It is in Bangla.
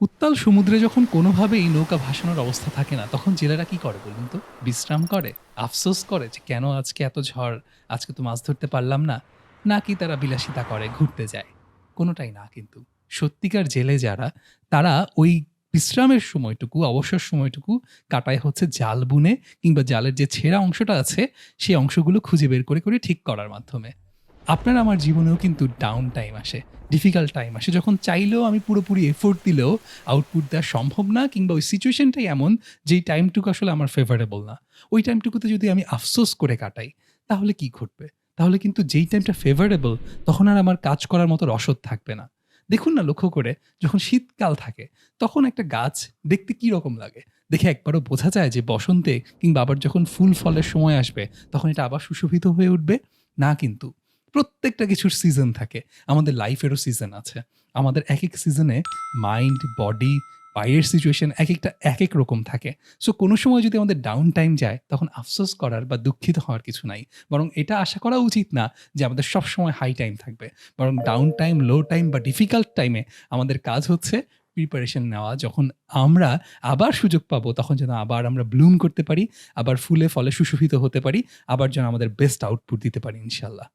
উত্তাল সমুদ্রে যখন কোনোভাবে এই নৌকা ভাসানোর অবস্থা থাকে না, তখন জেলেরা কি করে বলুন তো? বিশ্রাম করে? আফসোস করে যে কেন আজকে এত ঝড়, আজকে তো মাছ ধরতে পারলাম না? নাকি তারা বিলাসিতা করে, ঘুরতে যায়? কোনোটাই না কিন্তু। সত্যিকার জেলে যারা, তারা ওই বিশ্রামের সময়টুকু, অবসর সময়টুকু কাটায় হচ্ছে জাল বুনে কিংবা জালের যে ছেঁড়া অংশটা আছে সেই অংশগুলো খুঁজে বের করে করে ঠিক করার মাধ্যমে। আপনার আমার জীবনেও কিন্তু ডাউন টাইম আসে ডিফিকাল্ট টাইম আসে। যখন চাইলেও আমি পুরোপুরি এফোর্ট দিলেও আউটপুট দেওয়া সম্ভব না, কিংবা ওই সিচুয়েশনটাই এমন যেই টাইমটুকু আসলে আমার ফেভারেবল না। ওই টাইমটুকুতে যদি আমি আফসোস করে কাটাই, তাহলে কি ঘটবে? তাহলে কিন্তু যেই টাইমটা ফেভারেবল তখন আর আমার কাজ করার মতো রসদ থাকবে না। দেখুন না, লক্ষ্য করে যখন শীতকাল থাকে, তখন একটা গাছ দেখতে কি রকম লাগে? দেখে একবারও বোঝা যায় যে বসন্তে কিংবা আবার যখন ফুল ফলের সময় আসবে, তখন এটা আবার সুশোভিত হয়ে উঠবে? না কিন্তু। প্রত্যেকটা কিছুর সিজন থাকে। আমাদের লাইফেরও সিজন আছে। আমাদের এক এক সিজনে মাইন্ড বডি বাইরের সিচুয়েশন এক একটা এক এক রকম থাকে। সো কোনো সময় যদি আমাদের ডাউন টাইম যায়, তখন আফসোস করার বা দুঃখিত হওয়ার কিছু নাই। বরং এটা আশা করা উচিত না যে আমাদের সব সময় হাই টাইম থাকবে। বরং ডাউন টাইম লো টাইম বা ডিফিকাল্ট টাইমে আমাদের কাজ হচ্ছে প্রিপারেশন নেওয়া। যখন আমরা আবার সুযোগ পাবো, তখন যেন আবার আমরা ব্লুম করতে পারি, আবার ফুলে ফলে সুশোভিত হতে পারি, আবার যেন আমাদের বেস্ট আউটপুট দিতে পারি ইনশাল্লাহ